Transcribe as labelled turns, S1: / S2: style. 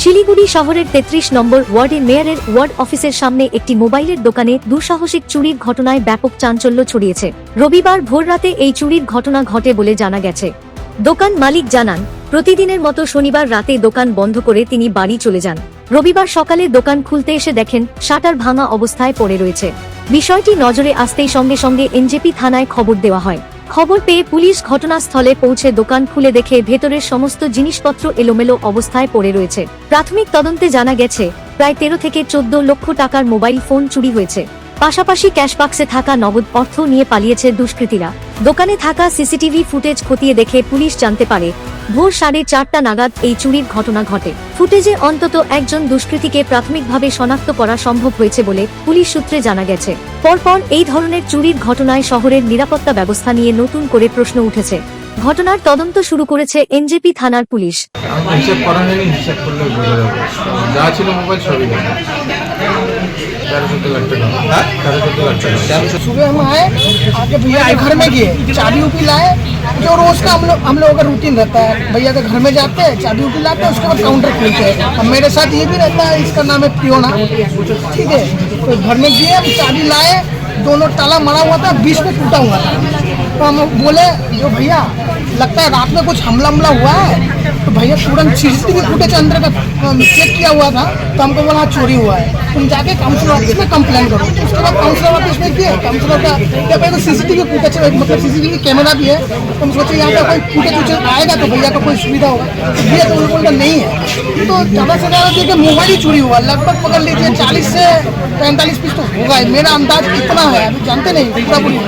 S1: শিলিগুড়ি শহরের তেত্রিশ নম্বর ওয়ার্ডের মেয়রের ওয়ার্ড অফিসের সামনে একটি মোবাইলের দোকানে দুঃসাহসিক চুরির ঘটনায় ব্যাপক চাঞ্চল্য ছড়িয়েছে। রবিবার ভোররাতে এই চুরির ঘটনা ঘটে বলে জানা গেছে। দোকান মালিক জানান, প্রতিদিনের মতো শনিবার রাতে দোকান বন্ধ করে তিনি বাড়ি চলে যান। রবিবার সকালে দোকান খুলতে এসে দেখেন, শাটার ভাঙা অবস্থায় পড়ে রয়েছে। বিষয়টি নজরে আসতেই সঙ্গে সঙ্গে এনজেপি থানায় খবর দেওয়া হয়। খবর পেয়ে পুলিশ ঘটনাস্থলে পৌঁছে দোকান খুলে দেখে ভেতরের সমস্ত জিনিসপত্র এলোমেলো অবস্থায় পড়ে রয়েছে। প্রাথমিক তদন্তে জানা গেছে, প্রায় তেরো থেকে চোদ্দ লক্ষ টাকার মোবাইল ফোন চুরি হয়েছে। পাশাপাশি ক্যাশবাক্সে থাকা নগদ অর্থ নিয়ে পালিয়েছে দুষ্কৃতীরা। দোকানে থাকা সিসিটিভি ফুটেজ খতিয়ে দেখে পুলিশ জানতে পারে ভোর সাড়ে চারটা নাগাদ এই চুরির ঘটনা ঘটে। ফুটেজে অন্তত একজন দুষ্কৃতীকে প্রাথমিকভাবে শনাক্ত করা সম্ভব হয়েছে বলে পুলিশ সূত্রে জানা গেছে। পরপর এই ধরনের চুরির ঘটনায় শহরের নিরাপত্তা ব্যবস্থা নিয়ে নতুন করে প্রশ্ন উঠেছে। ঘটনার তদন্ত শুরু করেছে এনজেপি থানার পুলিশ।
S2: করা করলে যা ছিল মোবাইল সবই
S3: सुबह हम आए आके भैया घर में गए चाबी उपी लाए जो रोज का हम लोग हम लोगों का रूटीन रहता है भैया के घर में जाते हैं चाबी उपी लाते हैं उसके बाद काउंटर खुलते हैं अब मेरे साथ ये भी रहता है इसका नाम है पियोना ठीक है तो घर में गए हम चाबी लाए दोनों ताला मरा हुआ था बीच में टूटा हुआ था तो हम बोले जो भैया लगता है रात में कुछ हमला हमला हुआ है। भैया तुरंत सी सी सीसीटीवी फुटेज अंदर का चेक किया हुआ था तो हमको बोला हाँ, चोरी हुआ है। तुम जाके काउंसिलर ऑफ़िस में कंप्लेन करो। उसके बाद काउंसिलर ऑफ़िस में किए काउंसिलर का क्या पहले सीसीटीवी फुटेज मतलब सीसीटीवी कैमरा भी है। तो हम सोचे यहाँ पे कोई फुटेज वुटेज आएगा तो भैया का कोई सुविधा होगा। तो तो उनको बोलता नहीं है। तो ज़्यादा से ज़्यादा देखिए मोबाइल ही चोरी हुआ। लगभग पकड़ लीजिए चालीस से पैंतालीस पीस तो होगा मेरा अंदाज इतना है अभी जानते नहीं पूरा पूरी।